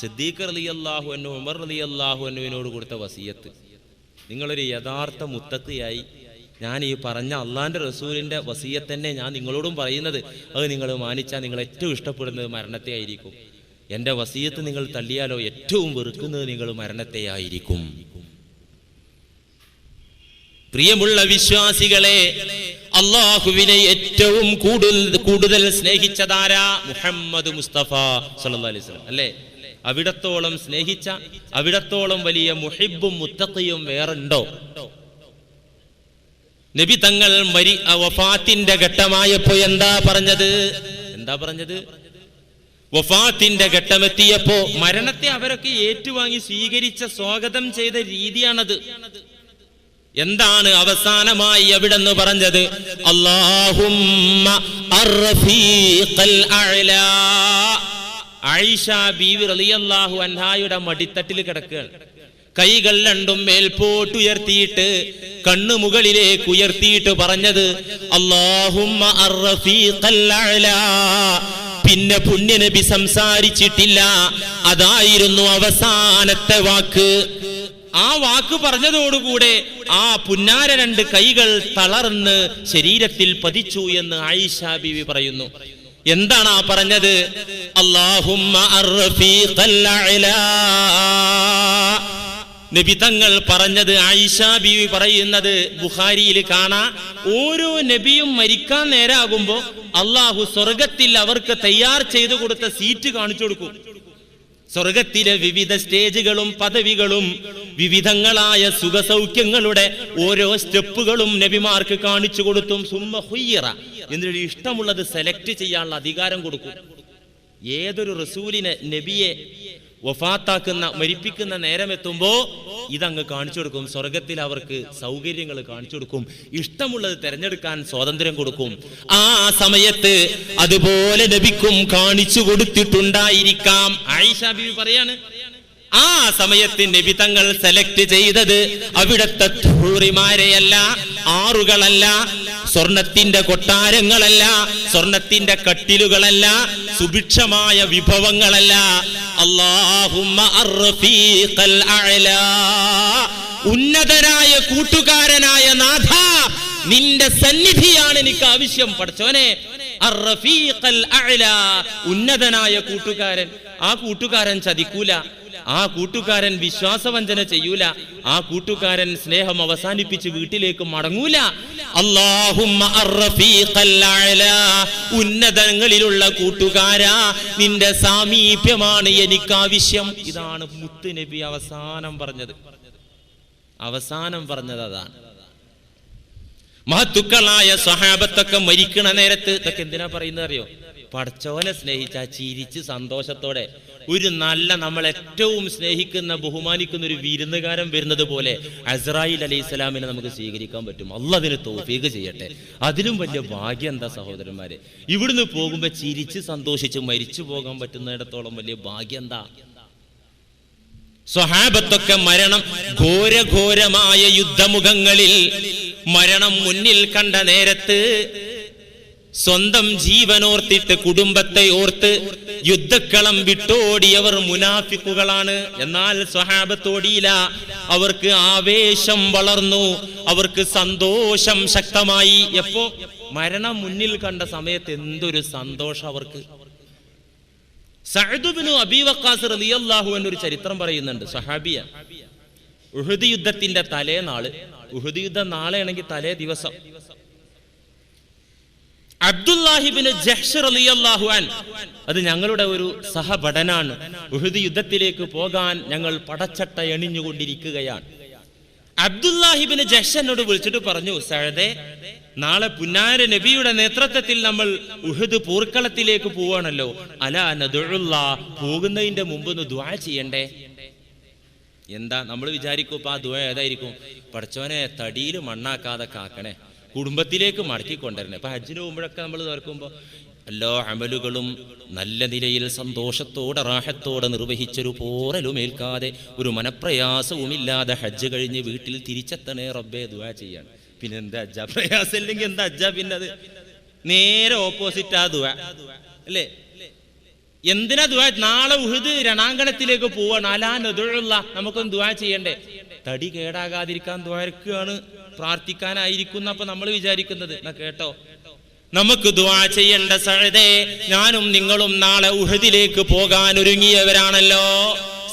സിദ്ദീഖ് അലി അള്ളാഹു എന്നു ഉമർ അലി അള്ളാഹു എന്നുവിനോട് കൊടുത്ത വസീയത്ത്. നിങ്ങളൊരു യഥാർത്ഥ മുത്തത്തിയായി ഞാൻ ഈ പറഞ്ഞ അള്ളാന്റെ റസൂലിന്റെ വസീയത്ത് തന്നെ ഞാൻ നിങ്ങളോടും പറയുന്നത്. അത് നിങ്ങൾ മാനിച്ചാൽ നിങ്ങൾ ഏറ്റവും ഇഷ്ടപ്പെടുന്നത് മരണത്തെ ആയിരിക്കും. എന്റെ വസീയത്ത് നിങ്ങൾ തള്ളിയാലോ ഏറ്റവും വെറുക്കുന്നത് നിങ്ങൾ മരണത്തെ ആയിരിക്കും. പ്രിയമുള്ള വിശ്വാസികളെ അള്ളാഹുവിനെ ഏറ്റവും കൂടുതൽ കൂടുതൽ സ്നേഹിച്ചതാരാ? മുഹമ്മദ് മുസ്തഫ സല്ലല്ലാഹു അലൈഹി വസല്ലം. അല്ലേ? അവിടത്തോളം സ്നേഹിച്ച അവിടത്തോളം വലിയ മുഹിബും മുത്തക്കയും വേറുണ്ടോ? നബി തങ്ങൾ മരി വഫാത്തിന്റെ ഘട്ടമായപ്പോ എന്താ പറഞ്ഞത്? എന്താ പറഞ്ഞത്? വഫാത്തിന്റെ ഘട്ടമെത്തിയപ്പോ മരണത്തെ അവരൊക്കെ ഏറ്റുവാങ്ങി സ്വീകരിച്ച സ്വാഗതം ചെയ്ത രീതിയാണത്. എന്താണ് അവസാനമായി അവിടെന്ന് പറഞ്ഞത്? അഅ്ലാ. ആയിഷ ബീവി റലിയല്ലാഹു അൻഹായുടെ മടിത്തട്ടിൽ കിടക്കുകയാണ് കൈകൾ രണ്ടും മേൽപോട്ടുയർത്തിയിട്ട് കണ്ണു മുകളിലേക്ക് ഉയർത്തിയിട്ട് പറഞ്ഞത്. പിന്നെ പുണ്യനബി സംസാരിച്ചിട്ടില്ല. അതായിരുന്നു അവസാനത്തെ വാക്ക്. ആ വാക്ക് പറഞ്ഞതോടുകൂടെ ആ പുന്നാര രണ്ട് കൈകൾ തളർന്ന് ശരീരത്തിൽ പതിച്ചു എന്ന് ആയിഷ ബീവി പറയുന്നു. എന്താണ് ആ പറഞ്ഞത്. നബി തങ്ങൾ പറഞ്ഞത് ആയിഷ ബീവി പറയുന്നത് ബുഖാരിയിൽ കാണാ. ഓരോ നബിയും മരിക്കാൻ നേരാകുമ്പോ അള്ളാഹു സ്വർഗത്തിൽ അവർക്ക് തയ്യാർ ചെയ്തു കൊടുത്ത സീറ്റ് കാണിച്ചു കൊടുക്കും. സ്വർഗത്തിലെ വിവിധ സ്റ്റേജുകളും പദവികളും വിവിധങ്ങളായ സുഖസൗഖ്യങ്ങളുടെ ഓരോ സ്റ്റെപ്പുകളും നബിമാർക്ക് കാണിച്ചു കൊടുത്തും സുമ്മ ഹുയ്യറ. എന്നിട്ട് ഇഷ്ടമുള്ളത് സെലക്ട് ചെയ്യാനുള്ള അധികാരം കൊടുക്കും. ഏതൊരു റസൂലിനെ നബിയെ വഫാത്താക്കുന്ന മരിപ്പിക്കുന്ന നേരം എത്തുമ്പോ ഇതങ്ങ് കാണിച്ചു കൊടുക്കും. സ്വർഗത്തിൽ അവർക്ക് സൗകര്യങ്ങൾ കാണിച്ചു കൊടുക്കും. ഇഷ്ടമുള്ളത് തിരഞ്ഞെടുക്കാൻ സ്വാതന്ത്ര്യം കൊടുക്കും. ആ സമയത്ത് അതുപോലെ ലഭിക്കും കാണിച്ചു കൊടുത്തിട്ടുണ്ടായിരിക്കാം. ആയിഷ ബിബി പറയാണ് ആ സമയത്ത് നബി തങ്ങൾ സെലക്ട് ചെയ്തത് അവിടത്തെ ധൂറിമാരെയല്ല ആറുകളല്ല സ്വർണത്തിന്റെ കൊട്ടാരങ്ങളല്ല സ്വർണത്തിന്റെ കട്ടിലുകളല്ല സുഭിക്ഷമായ വിഭവങ്ങളല്ല. ഉന്നതനായ കൂട്ടുകാരനായ നാഥ നിന്റെ സന്നിധിയാണ് എനിക്ക് ആവശ്യം. പഠിച്ചോനെ അർഫീഖൽ അഅല. ഉന്നതനായ കൂട്ടുകാരൻ. ആ കൂട്ടുകാരൻ ചതിക്കൂല. ആ കൂട്ടുകാരൻ വിശ്വാസവഞ്ചന ചെയ്യൂല ആ കൂട്ടുകാരൻ സ്നേഹം അവസാനിപ്പിച്ച് വീട്ടിലേക്ക് മടങ്ങൂല. ഉന്നതങ്ങളിലുള്ള കൂട്ടുകാരാ നിന്റെ സാമീപ്യമാണ് എനിക്ക് ആവശ്യം ഇതാണ് മുത്ത് നബി അവസാനം പറഞ്ഞത്. അവസാനം പറഞ്ഞത് അതാണ്. മഹത്തുക്കളായ സഹാബത്തൊക്കെ മരിക്കണ നേരത്ത് ഇതൊക്കെ എന്തിനാ പറയുന്നത് അറിയോ പടച്ചോനെ സ്നേഹിച്ച ചിരിച്ച് സന്തോഷത്തോടെ. ഒരു നല്ല നമ്മൾ ഏറ്റവും സ്നേഹിക്കുന്ന ബഹുമാനിക്കുന്ന ഒരു വിരുന്നുകാരൻ വരുന്നത് പോലെ അസ്രായിൽ അലൈഹി സ്വലാമിനെ നമുക്ക് സ്വീകരിക്കാൻ പറ്റും. അള്ളതിന് തോഫീക്ക് ചെയ്യട്ടെ. അതിലും വലിയ ഭാഗ്യം എന്താ സഹോദരന്മാരെ? ഇവിടുന്ന് പോകുമ്പോ ചിരിച്ച് സന്തോഷിച്ച് മരിച്ചു പോകാൻ പറ്റുന്നിടത്തോളം വലിയ ഭാഗ്യം എന്താ? സ്വഹാബത്തൊക്കെ മരണം ഘോരഘോരമായ യുദ്ധമുഖങ്ങളിൽ മരണം മുന്നിൽ കണ്ട നേരത്ത് സ്വന്തം ജീവനോർത്തിട്ട് കുടുംബത്തെ ഓർത്ത് യുദ്ധക്കളം വിട്ടോടിയവർ മുനാഫിക്കുകളാണ്. എന്നാൽ സ്വഹാബത്തോടിയില്ല അവർക്ക് ആവേശം വളർന്നു. അവർക്ക് സന്തോഷം ശക്തമായി. എപ്പോ? മരണം മുന്നിൽ കണ്ട സമയത്ത് എന്തൊരു സന്തോഷം അവർക്ക്. സഹദുബിനു അബീ വക്കാസ് റളിയല്ലാഹു അൻഹു ഒരു ചരിത്രം പറയുന്നുണ്ട്. സഹാബിയ ഉഹുദ് യുദ്ധത്തിന്റെ തലേ നാൾ ഉഹുദ് യുദ്ധം നാളെയാണെങ്കിൽ തലേ ദിവസം. അൻ അത് ഞങ്ങളുടെ ഒരു സഹഭടനാണ് ഉഹുദ് യുദ്ധത്തിലേക്ക് പോകാൻ ഞങ്ങൾ പടച്ചട്ട എണിഞ്ഞുകൊണ്ടിരിക്കുകയാണ്. അബ്ദുല്ലാഹിബിന് ജഹ്ഷനോട് വിളിച്ചിട്ട് പറഞ്ഞു സഹദേ നാളെ പുന്നാര നബിയുടെ നേതൃത്വത്തിൽ നമ്മൾ ഉഹുദ് പൂർക്കളത്തിലേക്ക് പോവാണല്ലോ അല നദുള്ള പോകുന്നതിന്റെ മുമ്പ് ഒന്ന് ദ്വാ ചെയ്യണ്ടേ? എന്താ നമ്മൾ വിചാരിക്കും ഇപ്പൊ ആ ദ്വാ ഏതായിരിക്കും? പഠിച്ചവനെ തടിയിൽ മണ്ണാക്കാതെ കാക്കണേ. കുടുംബത്തിലേക്ക് മടക്കിക്കൊണ്ടിരുന്നത്. അപ്പൊ ഹജ്ജിന് പോകുമ്പോഴൊക്കെ നമ്മൾ തുറക്കുമ്പോൾ എല്ലാ അമലുകളും നല്ല നിലയിൽ സന്തോഷത്തോടെ റാഹത്തോടെ നിർവഹിച്ചൊരു പോരലുമേൽക്കാതെ ഒരു മനപ്രയാസവുമില്ലാതെ ഹജ്ജ് കഴിഞ്ഞ് വീട്ടിൽ തിരിച്ചെത്തണേ റബ്ബേ ദുവാ ചെയ്യാണ്. പിന്നെ എന്താ അജ്ജ പ്രയാസം ഇല്ലെങ്കിൽ എന്താ അജ്ജ പിന്നെ അത് നേരെ ഓപ്പോസിറ്റ് ആ ദുആ. അല്ലേ? എന്തിനാ ദുവാ നാളെ ഉഹുദ് രണാങ്കണത്തിലേക്ക് പോവാണ് അലാൻ നദുള്ള നമുക്കൊന്ന് ദുവാ ചെയ്യണ്ടേ? തടി കേടാകാതിരിക്കാൻ ദ്വാരക്കുകയാണ് പ്രാർത്ഥിക്കാനായിരിക്കും അപ്പൊ നമ്മൾ വിചാരിക്കുന്നത്. എന്നാ കേട്ടോ? നമുക്ക് ദുആ ചെയ്യേണ്ട സഴതേ ഞാനും നിങ്ങളും നാളെ ഉഹദിലേക്ക് പോകാൻ ഒരുങ്ങിയവരാണല്ലോ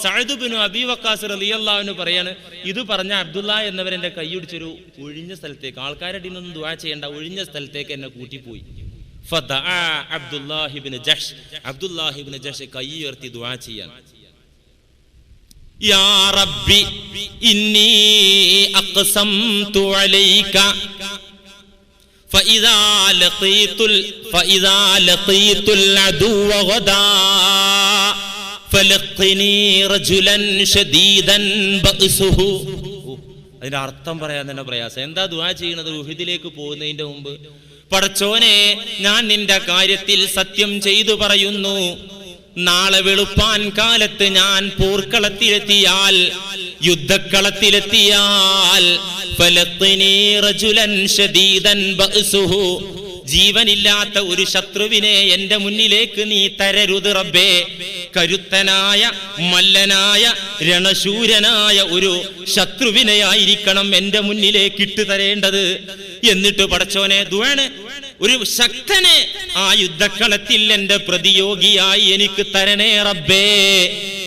സഅദുബിനു അബി വക്കാസ് റളിയല്ലാഹുവിന് പറയാണ് ഇത് പറഞ്ഞ അബ്ദുല്ല എന്നവരെന്റെ കൈയൊടിച്ചൊരു ഒഴിഞ്ഞ സ്ഥലത്തേക്ക് ആൾക്കാരുടെ നിന്നും ദുആ ചെയ്യേണ്ട ഒഴിഞ്ഞ സ്ഥലത്തേക്ക് എന്നെ കൂട്ടിപ്പോയി. അബ്ദുല്ലാഹിബിന് ജഷ് അബ്ദുല്ലാഹിബിന് ജഷ് കൈ ഉയർത്തി ദുആ ചെയ്യാൻ. യാ റബ്ബി ഇന്നി അഖ്സംതു അലൈക فإذا لقيت ال... فإذا لقيت العدو غدا فلقني رجلا شديدا بأسه അതിന്റെ അർത്ഥം പറയാൻ തന്നെ പ്രയാസം എന്താ ദുആ ചെയ്യുന്നത് ഉഹിദിലേക്ക് പോകുന്നതിന്റെ മുമ്പ് പടച്ചോനെ ഞാൻ നിന്റെ കാര്യത്തിൽ സത്യം ചെയ്തു പറയുന്നു നാളെ വെളുപ്പാൻ കാലത്ത് ഞാൻ പോർക്കളത്തിലെത്തിയാൽ യുദ്ധക്കളത്തിലെത്തിയാൽ ജീവനില്ലാത്ത ഒരു ശത്രുവിനെ എന്റെ മുന്നിലേക്ക് നീ തരരുത് റബ്ബേ. കരുത്തനായ മല്ലനായ രണശൂരനായ ഒരു ശത്രുവിനെ ആയിരിക്കണം എന്റെ മുന്നിലേക്ക് ഇട്ടു തരേണ്ടത്. എന്നിട്ട് പടച്ചോനെ ദുവാണ് ഒരു ശക്തനെ ആ യുദ്ധക്കളത്തിൽ എന്റെ പ്രതിയോഗിയായി എനിക്ക് തരണേ റബ്ബേ.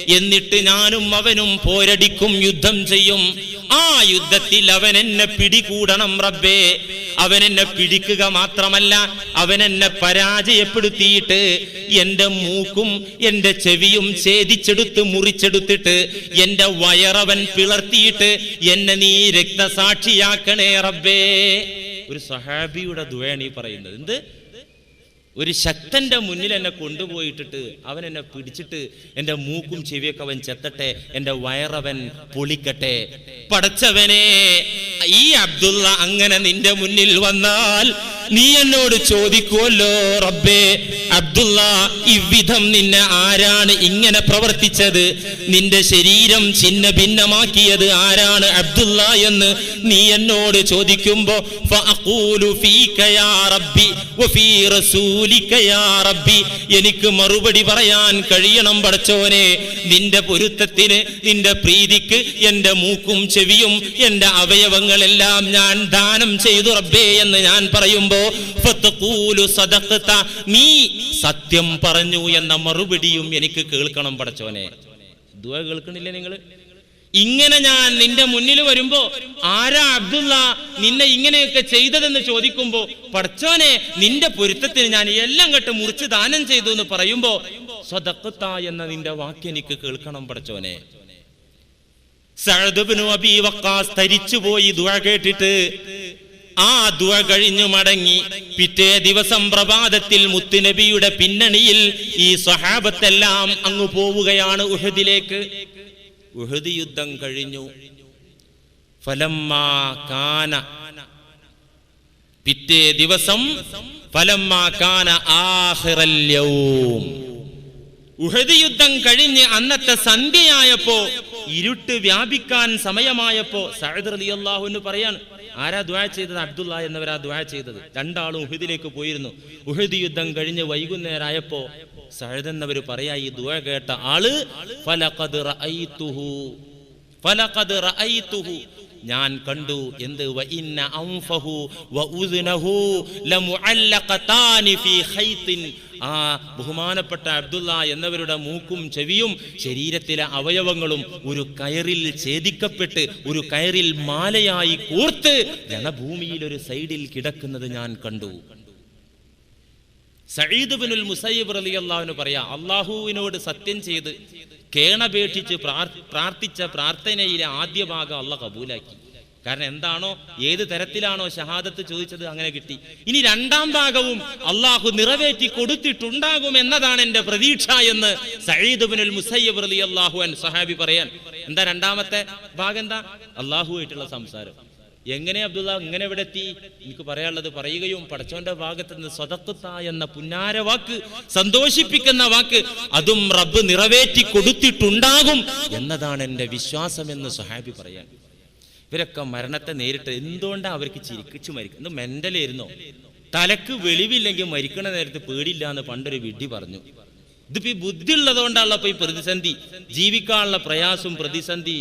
എന്നിട്ട് ഞാനും അവനും പോരടിക്കും യുദ്ധം ചെയ്യും. ആ യുദ്ധത്തിൽ അവൻ എന്നെ പിടികൂടണം റബ്ബേ. അവൻ എന്നെ പിടിക്കുക മാത്രമല്ല അവൻ എന്നെ പരാജയപ്പെടുത്തിയിട്ട് എന്റെ മൂക്കും എന്റെ ചെവിയും ഛേദിച്ചെടുത്ത് മുറിച്ചെടുത്തിട്ട് എന്റെ വയറവൻ പിളർത്തിയിട്ട് എന്നെ നീ രക്തസാക്ഷിയാക്കണേ റബ്ബേ. ഒരു സഹാബിയുടെ ദുവയാണ് ഈ പറയുന്നത്. എന്ത്? ഒരു ശക്തന്റെ മുന്നിൽ എന്നെ കൊണ്ടുപോയിട്ടിട്ട് അവൻ എന്നെ പിടിച്ചിട്ട് എന്റെ മൂക്കും ചെവിയൊക്കെ അവൻ ചെത്തട്ടെ എന്റെ വയറവൻ പൊളിക്കട്ടെ. പടച്ചവനെ ഈ അബ്ദുള്ള അങ്ങനെ നിന്റെ മുന്നിൽ വന്നാൽ നീ എന്നോട് ചോദിക്കുമല്ലോ റബ്ബേ. അബ്ദുള്ള ഇവിധം നിന്നെ ആരാണ് ഇങ്ങനെ പ്രവർത്തിച്ചത്? നിന്റെ ശരീരം ചിന്ന ഭിന്നമാക്കിയത് ആരാണ് അബ്ദുള്ള എന്ന് നീ എന്നോട് ചോദിക്കുമ്പോ എനിക്ക് മറുപടി പറയാൻ കഴിയണം പടച്ചോനെ. നിന്റെ പൊരുത്തത്തിന് നിന്റെ പ്രീതിക്ക് എന്റെ മൂക്കും ചെവിയും എന്റെ അവയവങ്ങളെല്ലാം ഞാൻ ദാനം ചെയ്തു റബ്ബേ എന്ന് ഞാൻ പറയുമ്പോ നീ സത്യം പറഞ്ഞു എന്ന മറുപടിയും എനിക്ക് കേൾക്കണം പടച്ചോനെ ദുആ കേൾക്കണില്ലേ നിങ്ങൾ ഇങ്ങനെ ഞാൻ നിന്റെ മുന്നിൽ വരുമ്പോ ആരാ അബ്ദുള്ള നിന്നെ ഇങ്ങനെയൊക്കെ ചെയ്തതെന്ന് ചോദിക്കുമ്പോ പടച്ചോനെ നിന്റെ പൊരുത്തത്തിന് ഞാൻ എല്ലാം കെട്ട് മുറിച്ച് ദാനം ചെയ്തു എന്ന് പറയുമ്പോ സ്വതക്കത്ത എന്ന നിന്റെ വാക്ക് എനിക്ക് കേൾക്കണം പടച്ചോനെ സഅദ് അബി വക്കാസ് തരിച്ചുപോയി ദുആ കേട്ടിട്ട് ആ ദുവ കഴിഞ്ഞു മടങ്ങി. പിറ്റേ ദിവസം പ്രഭാതത്തിൽ മുത്തുനബിയുടെ പിന്നണിയിൽ ഈ സ്വഹാബത്തെല്ലാം അങ്ങ് പോവുകയാണ് ഉഹദിലേക്ക്. ഉഹദ് യുദ്ധം കഴിഞ്ഞു. ഫലമ്മാ കാന. പിറ്റേ ദിവസം ഫലമ്മാ കാന ആഹിറല്യവും ഉഹദ് യുദ്ധം കഴിഞ്ഞ് അന്നത്തെ സന്ധ്യയായപ്പോ ഇരുട്ട് വ്യാപിക്കാൻ സമയമായപ്പോ സഅദ് എന്ന് പറയാണ് ആരാ ദുആ ചെയ്തത്? അബ്ദുള്ള എന്നവരാ ദുആ ചെയ്തത്. രണ്ടാളും ഉഹദിലേക്ക് പോയിരുന്നു. ഉഹദ് യുദ്ധം കഴിഞ്ഞ് വൈകുന്നേരമായപ്പോ സഅദ് എന്നവർ പറയാ ഈ ദുആ കേട്ട ആൾ ഫലഖദ് ഫലഖദ് ഞാൻ കണ്ടു. എന്ത്? ആ ബഹുമാനപ്പെട്ട അബ്ദുള്ള എന്നവരുടെ മൂക്കും ചെവിയും ശരീരത്തിലെ അവയവങ്ങളും ഒരു കയറിൽ ഛേദിക്കപ്പെട്ട് ഒരു കയറിൽ മാലയായി കൂർത്ത് ജനഭൂമിയിൽ ഒരു സൈഡിൽ കിടക്കുന്നത് ഞാൻ കണ്ടു. സയ്യിദ് ബിനുൽ മുസൈബ് മുസയ്യിബ് അൻഹു പറയാ അള്ളാഹുവിനോട് സത്യം ചെയ്ത് കേണപേക്ഷിച്ച് പ്രാർത്ഥിച്ച പ്രാർത്ഥനയിലെ ആദ്യ ഭാഗം അള്ള കബൂലാക്കി. കാരണം എന്താണോ ഏത് തരത്തിലാണോ ഷഹാദത്ത് ചോദിച്ചത് അങ്ങനെ കിട്ടി. ഇനി രണ്ടാം ഭാഗവും അള്ളാഹു നിറവേറ്റി കൊടുത്തിട്ടുണ്ടാകും എന്നതാണ് എന്റെ പ്രതീക്ഷ എന്ന് സഈദ് മുസയ്യബ് മുസയ്യിബ് റളിയല്ലാഹു അൻ സഹാബി പറയാൻ. എന്താ രണ്ടാമത്തെ ഭാഗം എന്താ? അള്ളാഹുവായിട്ടുള്ള സംസാരം. എങ്ങനെ അബ്ദുള്ള ഇങ്ങനെ ഇവിടെ എത്തി? എനിക്ക് പറയാനുള്ളത് പറയുകയും പടച്ചോന്റെ ഭാഗത്ത് നിന്ന് സ്വതത്വത്ത എന്ന പുന്നാര വാക്ക് സന്തോഷിപ്പിക്കുന്ന വാക്ക് അതും റബ്ബ് നിറവേറ്റി കൊടുത്തിട്ടുണ്ടാകും എന്നതാണ് വിശ്വാസം എന്ന് സുഹാബി പറയാൻ. ഇവരൊക്കെ മരണത്തെ നേരിട്ട് എന്തുകൊണ്ടാണ് അവർക്ക് ചിരിക്കിച്ചു മരിക്കുന്നത് മെന്റലായിരുന്നോ തലക്ക് വെളിവില്ലെങ്കിൽ മരിക്കണ നേരത്ത് പേടില്ല എന്ന് പണ്ടൊരു വിഡ്ഢി പറഞ്ഞു. ഇതിപ്പോ ഈ ബുദ്ധി ഉള്ളതുകൊണ്ടാണല്ലോ ഈ പ്രതിസന്ധി. ജീവിക്കാനുള്ള പ്രയാസം പ്രതിസന്ധി.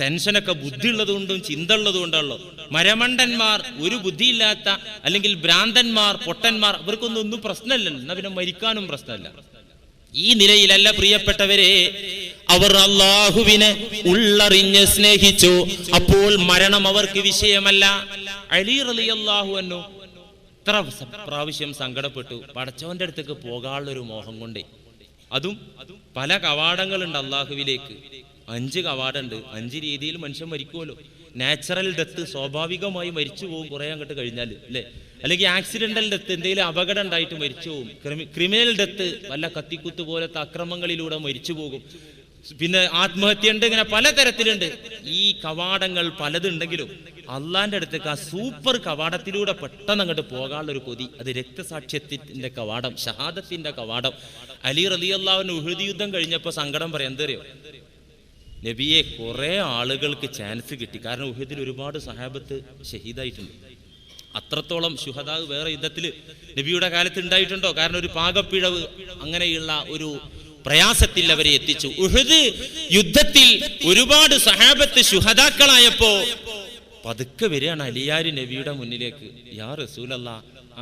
ടെൻഷനൊക്കെ ബുദ്ധി ഉള്ളതുകൊണ്ടും ചിന്ത ഉള്ളതുകൊണ്ടാണല്ലോ മരമണ്ടന്മാർ ഒരു ബുദ്ധിയില്ലാത്ത അല്ലെങ്കിൽ ഭ്രാന്തന്മാർ പൊട്ടന്മാർ അവർക്കൊന്നും ഒന്നും പ്രശ്നമില്ലല്ലോ. എന്നാ പിന്നെ മരിക്കാനും പ്രശ്നമല്ല. ഈ നിലയിലല്ല പ്രിയപ്പെട്ടവരെ അവർ അള്ളാഹുവിനെ ഉള്ളറിഞ്ഞ് സ്നേഹിച്ചു. അപ്പോൾ മരണം അവർക്ക് വിഷയമല്ല. അലി റലി അള്ളാഹു എന്നോ ഇത്ര പ്രാവശ്യം സങ്കടപ്പെട്ടു. പടച്ചവന്റെ അടുത്തേക്ക് പോകാനുള്ളൊരു മോഹം കൊണ്ടേ. അതും പല കവാടങ്ങളുണ്ട് അള്ളാഹുവിലേക്ക്. അഞ്ച് കവാടുണ്ട്. അഞ്ച് രീതിയിൽ മനുഷ്യൻ മരിക്കുമല്ലോ നാച്ചുറൽ ഡെത്ത് സ്വാഭാവികമായി മരിച്ചു പോകും കുറെ അങ്ങോട്ട് കഴിഞ്ഞാൽ അല്ലേ? അല്ലെങ്കിൽ ആക്സിഡന്റൽ ഡെത്ത് എന്തെങ്കിലും അപകടം ഉണ്ടായിട്ട് മരിച്ചു പോകും ക്രിമിനൽ ഡെത്ത് വല്ല കത്തിക്കുത്ത് പോലത്തെ അക്രമങ്ങളിലൂടെ മരിച്ചു പോകും. പിന്നെ ആത്മഹത്യ ഉണ്ട് ഇങ്ങനെ പലതരത്തിലുണ്ട്. ഈ കവാടങ്ങൾ പലതുണ്ടെങ്കിലും അള്ളാന്റെ അടുത്തേക്ക് ആ സൂപ്പർ കവാടത്തിലൂടെ പെട്ടെന്ന് അങ്ങോട്ട് പോകാനുള്ള ഒരു കൊതി. അത് രക്തസാക്ഷ്യത്തിന്റെ കവാടം ഷഹാദത്തിന്റെ കവാടം. അലി റലി അള്ളാഹുവിന് ഉഹൃതി യുദ്ധം കഴിഞ്ഞപ്പോൾ സങ്കടം പറയാം. എന്തറിയോ? നബിയെ കുറെ ആളുകൾക്ക് ചാൻസ് കിട്ടി. കാരണം ഉഹദിൽ ഒരുപാട് സഹാബത്ത് ഷഹീദായിട്ടുണ്ട് അത്രത്തോളം ശുഹദാവ് വേറെ യുദ്ധത്തിൽ നബിയുടെ കാലത്ത് ഉണ്ടായിട്ടുണ്ടോ? കാരണം ഒരു പാകപ്പിഴവ് അങ്ങനെയുള്ള ഒരു പ്രയാസത്തിൽ അവരെ എത്തിച്ചു. ഉഹദ് യുദ്ധത്തിൽ ഒരുപാട് സഹാബത്ത് ശുഹദാക്കളായപ്പോ പതുക്കെ വരികയാണ് അലിയാരി നബിയുടെ മുന്നിലേക്ക്. യാ റസൂലല്ല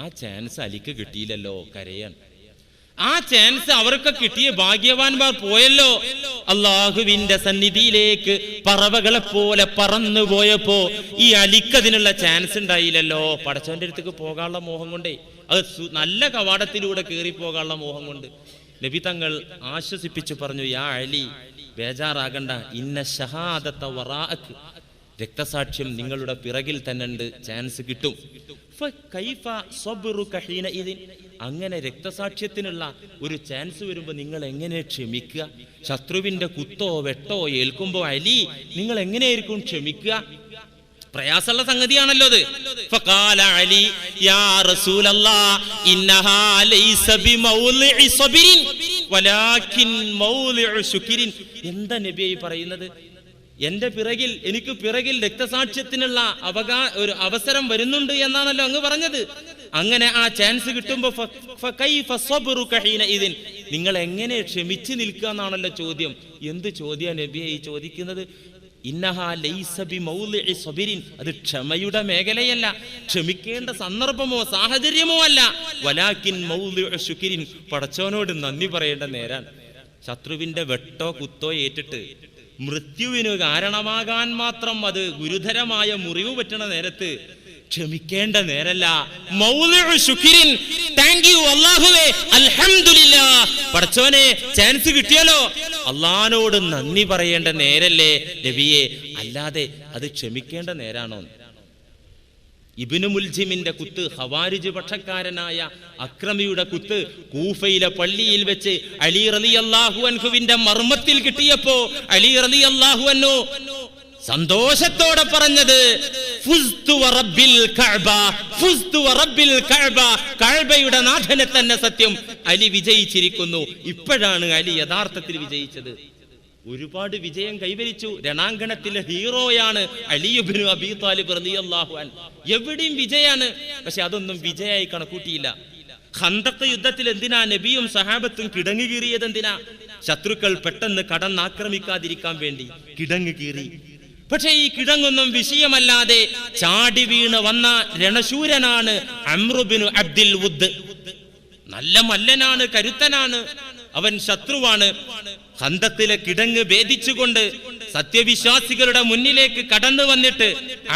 ആ ചാൻസ് അലിക്ക് കിട്ടിയില്ലല്ലോ കരയാൻ ആ ചാൻസ് അവർക്ക് കിട്ടിയ ഭാഗ്യവാൻമാർ പോയല്ലോ. അള്ളാഹുവിന്റെ സന്നിധിയിലേക്ക് പറവകളെ പോലെ പറന്നു പോയപ്പോ ഈ അലിക്കതിനുള്ള ചാൻസ് ഉണ്ടായില്ലല്ലോ. പടച്ചവന്റെ അടുത്തേക്ക് പോകാനുള്ള മോഹം കൊണ്ടേ. അത് നല്ല കവാടത്തിലൂടെ കയറി പോകാനുള്ള മോഹം കൊണ്ട്. നബി തങ്ങൾ ആശ്വസിപ്പിച്ചു പറഞ്ഞു യാ അലി ബേജാറാകണ്ട. ഇന്ന ഷഹാദത്ത വറാഅക്ക് രക്തസാക്ഷ്യം നിങ്ങളുടെ പിറകിൽ തന്നെ ഉണ്ട് ചാൻസ് കിട്ടും സബ്റുക ഹീനഇദിൻ? അങ്ങനെ രക്തസാക്ഷ്യത്തിനുള്ള ഒരു ചാൻസ് വരുമ്പോൾ നിങ്ങൾ എങ്ങനെ ക്ഷമിക്കുക? ശത്രുവിന്റെ കുത്തോ വെട്ടോ ഏൽക്കുമ്പോ അലി നിങ്ങൾ എങ്ങനെയായിരിക്കും ക്ഷമിക്കുക? പ്രയാസമുള്ള സംഗതിയാണല്ലോ അത്. എന്താ നബിയായി പറയുന്നത്? എന്റെ പിറകിൽ എനിക്ക് പിറകിൽ രക്തസാക്ഷ്യത്തിനുള്ള അവകാ ഒരു അവസരം വരുന്നുണ്ട് എന്നാണല്ലോ അങ്ങ് പറഞ്ഞത് അങ്ങനെ ആ ചാൻസ് കിട്ടുമ്പോൾ? നിങ്ങൾ എങ്ങനെ ക്ഷമിച്ചു നിൽക്കുക എന്നാണല്ലോ ചോദ്യം എന്ത് ചോദ്യ നബിയെ ഈ ചോദിക്കുന്നത്. അത് ക്ഷമയുടെ മേഖലയല്ല ക്ഷമിക്കേണ്ട സന്ദർഭമോ സാഹചര്യമോ അല്ല വലാക്കിൻ. പടച്ചോനോട് നന്ദി പറയേണ്ട നേരാണ് ശത്രുവിന്റെ വെട്ടോ കുത്തോ ഏറ്റിട്ട് മൃത്യുവിന് കാരണമാകാൻ മാത്രം അത് ഗുരുതരമായ മുറിവ് പറ്റണ നേരത്ത് ക്ഷമിക്കേണ്ട നേരല്ല. പഠിച്ചവനെ ചാൻസ് കിട്ടിയാലോ അള്ളഹാനോട് നന്ദി പറയേണ്ട നേരല്ലേ? നബിയെ അല്ലാതെ അത് ക്ഷമിക്കേണ്ട നേരാണോ? ഇബിനു മുൽജിമിന്റെ കുത്ത് ഹവാരിജ് പക്ഷക്കാരനായ അക്രമിയുടെ കുത്ത് കൂഫയിലെ പള്ളിയിൽ വെച്ച് അലി റലി അള്ളാഹു അൻഹുവിന്റെ മർമ്മത്തിൽ കിട്ടിയപ്പോ അലി റലി അള്ളാഹു അന്നു സന്തോഷത്തോടെ പറഞ്ഞത്. കഅബയുടെ നാഥനെ തന്നെ സത്യം അലി വിജയിച്ചിരിക്കുന്നു ഇപ്പോഴാണ് അലി യഥാർത്ഥത്തിൽ വിജയിച്ചത് ഒരുപാട് വിജയം കൈവരിച്ചു. രണാങ്കണത്തിലെ ഹീറോയാണ് അലിയുബിനു അബി താലിബ് റളിയല്ലാഹു അൻ എവിടെയും വിജയാണ്. പക്ഷെ അതൊന്നും വിജയമായി കണക്കൂട്ടിയില്ല. ഖന്തക്ക് യുദ്ധത്തിൽ എന്തിനാ നബിയും സഹാബത്തും കിടങ്ങു കീറിയത് എന്തിനാ? ശത്രുക്കൾ പെട്ടെന്ന് കടന്നാക്രമിക്കാതിരിക്കാൻ വേണ്ടി കിടങ്ങു കീറി പക്ഷേ ഈ കിടങ്ങൊന്നും വിഷയമല്ലാതെ ചാടി വീണ് വന്ന രണശൂരനാണ് അമ്രുബിനു അബ്ദിൽ വുദ്. നല്ല മല്ലനാണ് കരുത്തനാണ്. അവൻ ശത്രുവാണ്. ഹന്തത്തിലെ കിടങ്ങ് ഭേദിച്ചുകൊണ്ട് സത്യവിശ്വാസികളുടെ മുന്നിലേക്ക് കടന്നു വന്നിട്ട്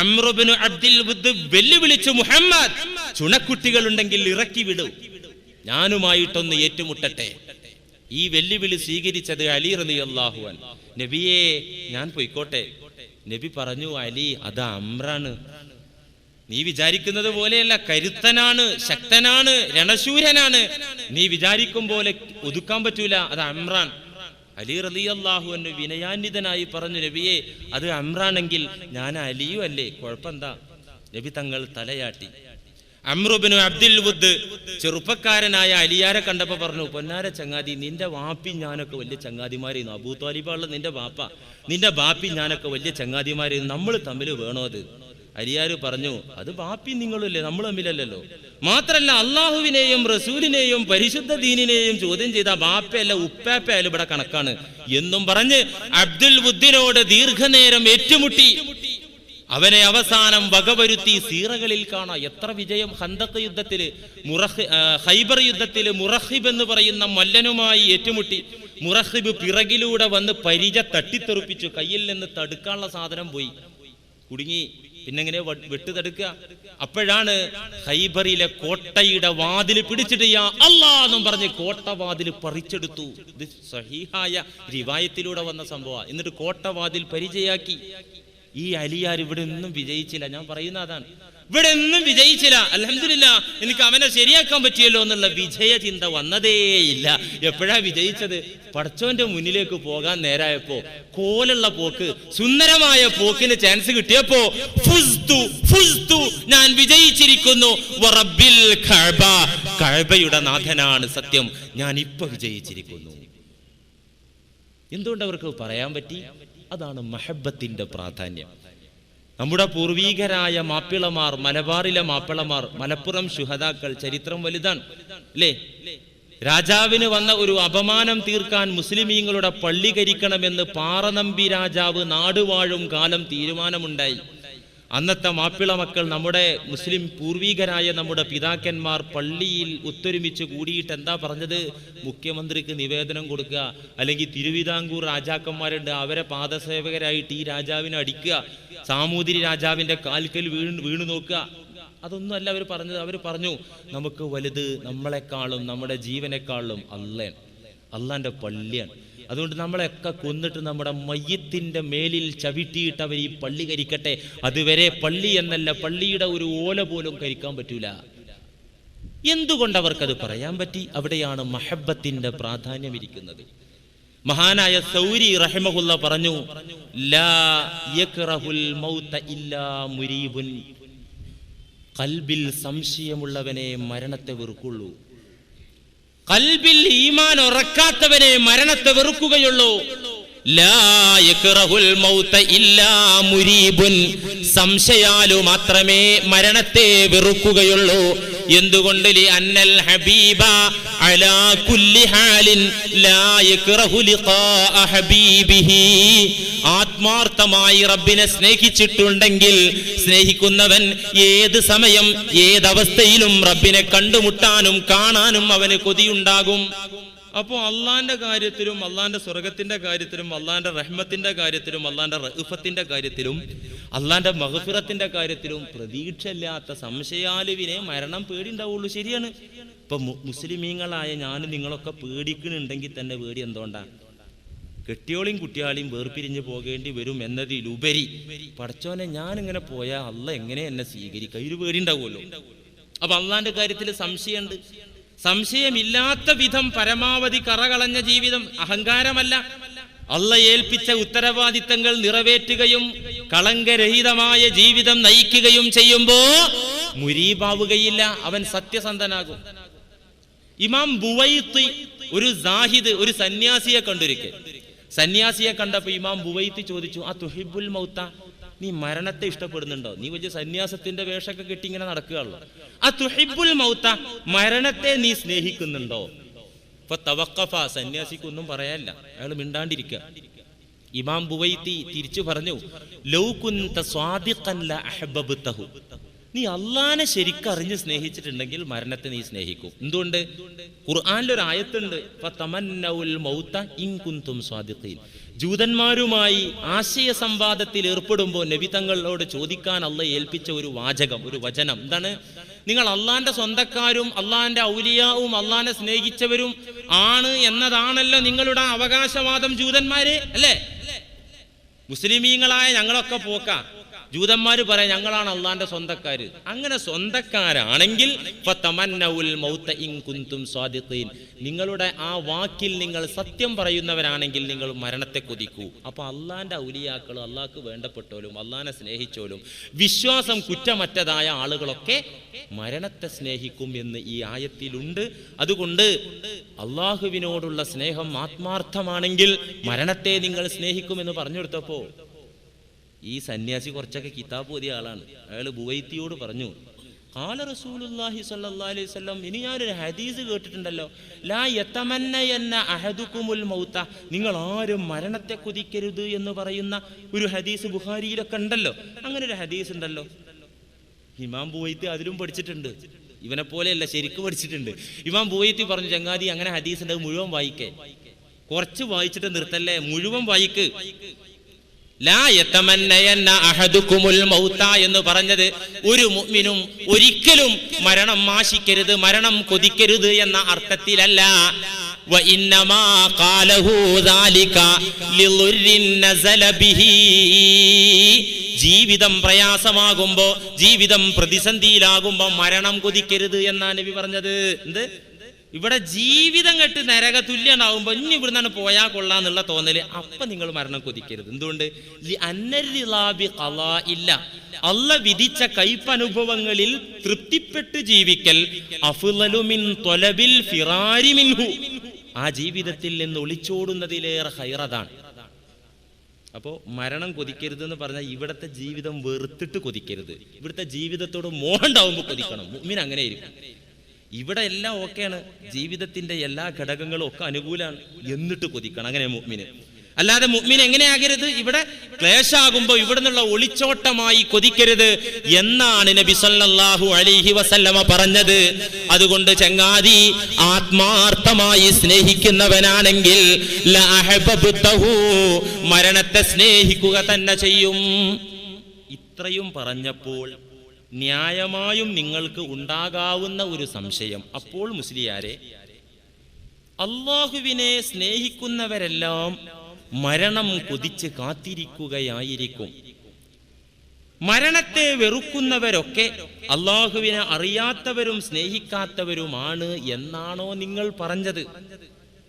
അമ്രുബിന് അബ്ദിൽ ബുദ്ധ് വെല്ലുവിളിച്ചു മുഹമ്മദ് ചുണക്കുട്ടികൾ ഉണ്ടെങ്കിൽ ഇറക്കി വിടും. ഞാനുമായിട്ടൊന്ന് ഏറ്റുമുട്ടട്ടെ. ഈ വെല്ലുവിളി സ്വീകരിച്ചത് അലി റലി അള്ളാഹുവൻ നബിയെ ഞാൻ പോയിക്കോട്ടെ. നബി പറഞ്ഞു അലി അത് അമ്രാണ്. നീ വിചാരിക്കുന്നത് പോലെയല്ല കരുത്തനാണ് ശക്തനാണ് രണശൂരനാണ്. നീ വിചാരിക്കും പോലെ ഒതുക്കാൻ പറ്റൂല അത് അമ്രാൻ. അലി റലി അള്ളാഹു എന്ന് വിനയാന്വിതനായി പറഞ്ഞു നബിയെ അത് അമ്രാണെങ്കിൽ ഞാൻ അലിയും അല്ലേ? കുഴപ്പമെന്താ? നബി തങ്ങൾ തലയാട്ടി. അമ്രുബിനു അബ്ദുൽ വുദ് ചെറുപ്പക്കാരനായ അലിയാരെ കണ്ടപ്പോ പറഞ്ഞു പൊന്നാര ചങ്ങാതി നിന്റെ വാപ്പി ഞാനൊക്കെ വലിയ ചങ്ങാതിമാരെയുന്നു അബൂ താലിബുള്ള നിന്റെ വാപ്പ. നിന്റെ ബാപ്പി ഞാനൊക്കെ വലിയ ചങ്ങാതിമാരെയുന്നു നമ്മൾ തമ്മിൽ വേണോ അത്? അരിയാര് പറഞ്ഞു അത് ബാപ്പി നിങ്ങളല്ലേ നമ്മൾ തമ്മിലല്ലല്ലോ. മാത്രല്ല അള്ളാഹുവിനെയും റസൂലിനെയും പരിശുദ്ധ ദീനിനെയും ചോദ്യം ചെയ്ത ബാപ്പയല്ല ഉപ്പാപ്പയല്ല ഇവിടെ കണക്കാണ്. എന്നും പറഞ്ഞ് അബ്ദുൽ ബുദ്ധിനോട് ദീർഘനേരം ഏറ്റുമുട്ടി. അവനെ അവസാനം വകവരുത്തി സീറകളിൽ കാണാം. എത്ര വിജയം. ഹന്തത്ത് യുദ്ധത്തിൽ മുറഹ് ഹൈബർ യുദ്ധത്തിൽ മുറഹിബ് എന്ന് പറയുന്ന മല്ലനുമായി ഏറ്റുമുട്ടി. മുറഹിബ് പിറകിലൂടെ വന്ന് പരിച തട്ടിത്തെറിപ്പിച്ചു. കയ്യിൽ നിന്ന് തടുക്കാനുള്ള സാധനം പോയി. കുടുങ്ങി. പിന്നെങ്ങനെ വെട്ടുതെടുക്കുക. അപ്പോഴാണ് ഹൈബറിലെ കോട്ടയുടെ വാതിൽ പിടിച്ചിട്ട് യാ അല്ലാ എന്നും പറഞ്ഞ് കോട്ടവാതിൽ പറിച്ചെടുത്തു. ഇത് സഹീഹായ റിവായത്തിലൂടെ വന്ന സംഭവമാണ് എന്നിട്ട് കോട്ടവാതിൽ പരിചയാക്കി. ഈ അലിയാർ ഇവിടെ ഒന്നും വിജയിച്ചില്ല. ഞാൻ പറയുന്ന അതാണ്. ഇവിടെ ഒന്നും വിജയിച്ചില്ല. അലഹമില്ല എനിക്ക് അവനെ ശരിയാക്കാൻ പറ്റിയല്ലോ എന്നുള്ള വിജയ ചിന്ത വന്നതേയില്ല. എപ്പോഴാ വിജയിച്ചത്? പടച്ചോന്റെ മുന്നിലേക്ക് പോകാൻ നേരായപ്പോ കോലുള്ള പോക്ക് സുന്ദരമായ പോക്കിന് ചാൻസ് കിട്ടിയപ്പോ ഫുസ്തു, ഫുസ്തു, ഞാൻ വിജയിച്ചിരിക്കുന്നു. കഅബയുടെ നാഥനാണ് സത്യം. ഞാൻ ഇപ്പൊ വിജയിച്ചിരിക്കുന്നു. എന്തുകൊണ്ട് അവർക്ക് പറയാൻ പറ്റി? അതാണ് മഹബത്തിന്റെ പ്രാധാന്യം. നമ്മുടെ പൂർവീകരായ മാപ്പിളമാർ മലബാറിലെ മാപ്പിളമാർ മലപ്പുറം ശുഹതാക്കൾ ചരിത്രം വലുതാണ് അല്ലേ? രാജാവിന് വന്ന ഒരു അപമാനം തീർക്കാൻ മുസ്ലിമീങ്ങളുടെ പള്ളി കരിക്കണമെന്ന് പാറനമ്പി രാജാവ് നാടുവാഴും കാലം തീരുമാനമുണ്ടായി. അന്നത്തെ മാപ്പിള മക്കൾ നമ്മുടെ മുസ്ലിം പൂർവീകരായ നമ്മുടെ പിതാക്കന്മാർ പള്ളിയിൽ ഒത്തൊരുമിച്ച് കൂടിയിട്ട് എന്താ പറഞ്ഞത്? മുഖ്യമന്ത്രിക്ക് നിവേദനം കൊടുക്കുക. അല്ലെങ്കിൽ തിരുവിതാംകൂർ രാജാക്കന്മാരുണ്ട് അവരെ പാദസേവകരായിട്ട് ഈ രാജാവിനെ അടിക്കുക. സാമൂതിരി രാജാവിന്റെ കാൽക്കൽ വീണ് വീണു നോക്കുക. അതൊന്നും അല്ല അവർ പറഞ്ഞത്. അവർ പറഞ്ഞു നമുക്ക് വലുത് നമ്മളെക്കാളും നമ്മുടെ ജീവനേക്കാളും അല്ലേ അള്ളാന്റെ പള്ളിയാണ്. അതുകൊണ്ട് നമ്മളെയൊക്കെ കൊന്നിട്ട് നമ്മുടെ മയ്യത്തിന്റെ മേലിൽ ചവിട്ടിയിട്ട് അവർ ഈ പള്ളി കരിക്കട്ടെ. അതുവരെ പള്ളി എന്നല്ല പള്ളിയുടെ ഒരു ഓല പോലും കരിക്കാൻ പറ്റൂല. എന്തുകൊണ്ട് അവർക്കത് പറയാൻ പറ്റി? അവിടെയാണ് മഹബത്തിന്റെ പ്രാധാന്യം ഇരിക്കുന്നത്. മഹാനായ സൗരി റഹിമഹുല്ല പറഞ്ഞു ലാ യക്റഹുൽ മൗത മുരീബുൻ. കൽബിൽ സംശയമുള്ളവനെ മരണത്തെ വെറുക്കുള്ളൂ. കൽബിൽ ഈമാൻ ഉറക്കാത്തവനെ മരണത്തെ വെറുക്കുകയുള്ളൂ. സംശയാലു മാത്രമേ മരണത്തെ വെറുക്കുകയുള്ളൂ. എന്തുകൊണ്ട്? അന്നൽ ഹബീബ അലാ കുല്ലി ഹാലിൻ. ലാ ഹബീബിഹി ആ ആത്മാർത്ഥമായി റബ്ബിനെ സ്നേഹിച്ചിട്ടുണ്ടെങ്കിൽ സ്നേഹിക്കുന്നവൻ ഏത് സമയം ഏതവസ്ഥയിലും റബ്ബിനെ കണ്ടുമുട്ടാനും കാണാനും അവന് കൊതിയുണ്ടാകും. അപ്പോൾ അള്ളാന്റെ കാര്യത്തിലും അള്ളാന്റെ സ്വർഗത്തിന്റെ കാര്യത്തിലും അള്ളാന്റെ റഹ്മത്തിന്റെ കാര്യത്തിലും അള്ളാന്റെ റഹ്ഫത്തിന്റെ കാര്യത്തിലും അള്ളാന്റെ മഹഫിറത്തിന്റെ കാര്യത്തിലും പ്രതീക്ഷയില്ലാത്ത സംശയാലുവിനെ മരണം പേടിണ്ടാവുള്ളൂ ശരിയാണ്. ഇപ്പൊ മുസ്ലിമീങ്ങളായ ഞാൻ നിങ്ങളൊക്കെ പേടിക്കുന്നുണ്ടെങ്കിൽ തന്നെ പേടി എന്തുകൊണ്ടാ? കെട്ടിയോളിയും കുട്ടിയാളിയും വേർപിരിഞ്ഞ് പോകേണ്ടി വരും എന്നതിലുപരി പടച്ചോനെ ഞാൻ ഇങ്ങനെ പോയാൽ അല്ല എങ്ങനെ എന്നെ സ്വീകരിക്കുക ഒരു പേടി ഉണ്ടാവുമല്ലോ അപ്പൊ അള്ളാന്റെ കാര്യത്തിൽ സംശയമുണ്ട്. സംശയമില്ലാത്ത വിധം പരമാവധി കറകളഞ്ഞ ജീവിതം അഹങ്കാരമല്ല. അള്ള ഏൽപ്പിച്ച ഉത്തരവാദിത്തങ്ങൾ നിറവേറ്റുകയും കളങ്കരഹിതമായ ജീവിതം നയിക്കുകയും ചെയ്യുമ്പോ മുരീബാവുകയില്ല അവൻ സത്യസന്ധനാകും. ഇമാം ബുവൈത്തി ഒരു സാഹിദ് ഒരു സന്യാസിയെ കണ്ടൊരിക്കൽ സന്യാസിയെ കണ്ടപ്പോൾ ഇമാം ബുവൈത്തി ചോദിച്ചു ആ തുഹിബുൽ മൗത്ത നീ മരണത്തെ ഇഷ്ടപ്പെടുന്നുണ്ടോ? നീ വലിയ സന്യാസത്തിന്റെ വേഷമൊക്കെ കിട്ടി ഇങ്ങനെ നടക്കുകയുള്ളൂ ആ തുഹിബുൽ മൗത്ത മരണത്തെ നീ സ്നേഹിക്കുന്നുണ്ടോ? ഇപ്പൊ തവക്കഫ സന്യാസിക്കൊന്നും പറയാനില്ല. അയാൾ മിണ്ടാണ്ടിരിക്കുക. ഇമാം ബുവൈത്തി തിരിച്ചു പറഞ്ഞു ലൗ കുന്ത സ്വാദിഖൻ ല അഹ്ബബ്തഹു. നീ അള്ളാനെ ശരിക്കറിഞ്ഞ് സ്നേഹിച്ചിട്ടുണ്ടെങ്കിൽ മരണത്തെ നീ സ്നേഹിക്കും. എന്തുകൊണ്ട്? ഖുർആാനിലൊരു ആയത്തുണ്ട് ഫതമന്നൗൽ മൗത ഇൻ കുന്തും സ്വാദിഖീൻ. ജൂതന്മാരുമായി ആശയ സംവാദത്തിൽ ഏർപ്പെടുമ്പോൾ നബി തങ്ങളോട് ചോദിക്കാൻ അല്ല ഏൽപ്പിച്ച ഒരു വാചകം ഒരു വചനം. എന്താണ്? നിങ്ങൾ അള്ളാന്റെ സ്വന്തക്കാരും അള്ളാന്റെ ഔലിയാവും അള്ളാനെ സ്നേഹിച്ചവരും ആണ് എന്നതാണല്ലോ നിങ്ങളുടെ അവകാശവാദം ജൂതന്മാര്. അല്ലേ? മുസ്ലിമീങ്ങളായ ഞങ്ങളൊക്കെ പോക്ക. ജൂതന്മാര് പറയാം ഞങ്ങളാണ് അള്ളാന്റെ സ്വന്തക്കാര്. അങ്ങനെ സ്വന്തക്കാരാണെങ്കിൽ നിങ്ങളുടെ ആ വാക്കിൽ നിങ്ങൾ സത്യം പറയുന്നവരാണെങ്കിൽ നിങ്ങൾ മരണത്തെ കൊതിക്കൂ. അപ്പൊ അള്ളാന്റെ ഔലിയാക്കളും അള്ളാഹ്ക്ക് വേണ്ടപ്പെട്ടോലും അള്ളാനെ സ്നേഹിച്ചോലും വിശ്വാസം കുറ്റമറ്റതായ ആളുകളൊക്കെ മരണത്തെ സ്നേഹിക്കും എന്ന് ഈ ആയത്തിലുണ്ട്. അതുകൊണ്ട് അള്ളാഹുവിനോടുള്ള സ്നേഹം ആത്മാർത്ഥമാണെങ്കിൽ മരണത്തെ നിങ്ങൾ സ്നേഹിക്കുമെന്ന് പറഞ്ഞു കൊടുത്തപ്പോ ഈ സന്യാസി കുറച്ചൊക്കെ കിതാബ് ഓതിയ ആളാണ്. അയാൾ ബുവൈത്തിയോട് പറഞ്ഞു കാല സ്വല്ലല്ലാഹി അലൈഹി വസല്ലം ഇനി ഞാനൊരു ഹദീസ് കേട്ടിട്ടുണ്ടല്ലോ. ലാ യതമന്നയന്ന അഹദുക്കുമുൽ മൗത നിങ്ങൾ ആരും മരണത്തെ കുതിക്കരുത് എന്ന് പറയുന്ന ഒരു ഹദീസ് ബുഹാരിയിലൊക്കെ ഉണ്ടല്ലോ. അങ്ങനെ ഒരു ഹദീസ് ഉണ്ടല്ലോ. ഇമാം ബുവൈത്തി അതിലും പഠിച്ചിട്ടുണ്ട്. ഇവനെ പോലെയല്ല ശരിക്കും പഠിച്ചിട്ടുണ്ട്. ഇമാം ബുവൈത്തി പറഞ്ഞു ചങ്ങാതി അങ്ങനെ ഹദീസ് ഉണ്ട് മുഴുവൻ വായിക്കേ. കുറച്ച് വായിച്ചിട്ട് നിർത്തല്ലേ? മുഴുവൻ വായിക്ക് ലാ യതമന്നയന്ന അഹദുക്കുമുൽ മൗത എന്ന് പറഞ്ഞത് ഒരു മുഅ്മിനും ഒരിക്കലും മരണം ആശിക്കരുത് മരണം കൊതിക്കരുത് എന്ന അർത്ഥത്തിലല്ല. ജീവിതം പ്രയാസമാകുമ്പോ ജീവിതം പ്രതിസന്ധിയിലാകുമ്പോ മരണം കൊതിക്കരുത് എന്നാണ് നബി പറഞ്ഞത്. എന്ത്? ഇവിടെ ജീവിതം കെട്ട് നരക തുല്യനാവുമ്പോ ഇനി ഇവിടുന്നാണ് പോയാ കൊള്ളാന്നുള്ള തോന്നൽ. അപ്പൊ നിങ്ങൾ മരണം കൊതിക്കരുത്. എന്തുകൊണ്ട്? അന്നരിലാബി ഇല്ല. അല്ല വിധിച്ച കൈപ്പനുഭവങ്ങളിൽ തൃപ്തിപ്പെട്ട് ജീവിക്കൽ ആ ജീവിതത്തിൽ നിന്ന് ഒളിച്ചോടുന്നതിലേറെ ഹൈറതാണ് അപ്പോൾ മരണം കൊതിക്കരുത് എന്ന് പറഞ്ഞാൽ ഇവിടുത്തെ ജീവിതം വെറുത്തിട്ട് കൊതിക്കരുത്. ഇവിടുത്തെ ജീവിതത്തോട് മോഹം ഉണ്ടാവുമ്പോൾ കൊതിക്കണം. മുഅ്മിൻ അങ്ങനെ ഇരിക്കും ഇവിടെ എല്ലാം ഓക്കെയാണ്. ജീവിതത്തിന്റെ എല്ലാ ഘടകങ്ങളും ഒക്കെ അനുകൂലമാണ് എന്നിട്ട് കൊതിക്കണം. അങ്ങനെ മുഗ്മിന് അല്ലാതെ മുഅ്മിൻ എങ്ങനെയാകരുത് ഇവിടെ ക്ലേശാകുമ്പോൾ ഇവിടെ നിന്നുള്ള ഒളിച്ചോട്ടമായി കൊതിക്കരുത് എന്നാണ് നബി സല്ലല്ലാഹു അലൈഹി വസല്ലമ പറഞ്ഞത്. അതുകൊണ്ട് ചങ്ങാതി ആത്മാർത്ഥമായി സ്നേഹിക്കുന്നവനാണെങ്കിൽ മരണത്തെ സ്നേഹിക്കുക തന്നെ ചെയ്യും. ഇത്രയും പറഞ്ഞപ്പോൾ ന്യായമായും നിങ്ങൾക്ക് ഉണ്ടാകാവുന്ന ഒരു സംശയം. അപ്പോൾ മുസ്ലിയാരെ അള്ളാഹുവിനെ സ്നേഹിക്കുന്നവരെല്ലാം മരണം കൊതിച്ച് കാത്തിരിക്കുകയായിരിക്കും. മരണത്തെ വെറുക്കുന്നവരൊക്കെ അള്ളാഹുവിനെ അറിയാത്തവരും സ്നേഹിക്കാത്തവരുമാണ് എന്നാണോ നിങ്ങൾ പറഞ്ഞത്?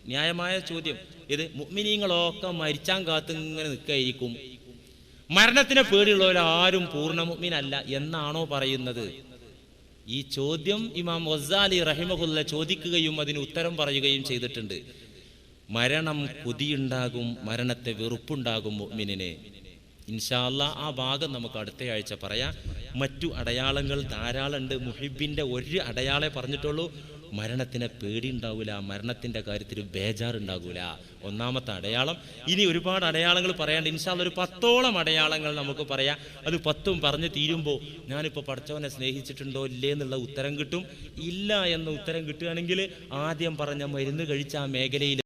ന്യായമായ ചോദ്യം. ഇത് മുഗ്മിനീങ്ങളൊക്കെ മരിച്ചാൻ കാത്ത് ഇങ്ങനെ നിൽക്കായിരിക്കും. മരണത്തിനെ പേടിയുള്ളവർ ആരും പൂർണ മുഅ്മിനല്ല എന്നാണോ പറയുന്നത്. ഈ ചോദ്യം ഇമാം വസാലി റഹിമഹുല്ല ചോദിക്കുകയും അതിന് ഉത്തരം പറയുകയും ചെയ്തിട്ടുണ്ട്. മരണം കൊതിയുണ്ടാകും മരണത്തെ വെറുപ്പുണ്ടാകും മുഅ്മിനിന്. ഇൻഷാല്ല ആ ഭാഗം നമുക്ക് അടുത്ത ആഴ്ച പറയാം. മറ്റു അടയാളങ്ങൾ ധാരാളമുണ്ട്. മുഹിബിന്റെ ഒരു അടയാളെ പറഞ്ഞിട്ടുള്ളൂ. മരണത്തിനെ പേടിയുണ്ടാവില്ല മരണത്തിന്റെ കാര്യത്തിൽ ബേജാറുണ്ടാകൂല ഒന്നാമത്തെ അടയാളം ഇനി ഒരുപാട് അടയാളങ്ങൾ പറയാണ്ട് ഇൻഷാൽ ഒരു പത്തോളം അടയാളങ്ങൾ നമുക്ക് പറയാം. അത് പത്തും പറഞ്ഞു തീരുമ്പോൾ ഞാനിപ്പോൾ പഠിച്ചവനെ സ്നേഹിച്ചിട്ടുണ്ടോ ഇല്ലേ എന്നുള്ള ഉത്തരം കിട്ടും. ഇല്ല എന്ന ഉത്തരം കിട്ടുകയാണെങ്കിൽ ആദ്യം പറഞ്ഞ മരുന്ന് കഴിച്ച ആ മേഖലയിൽ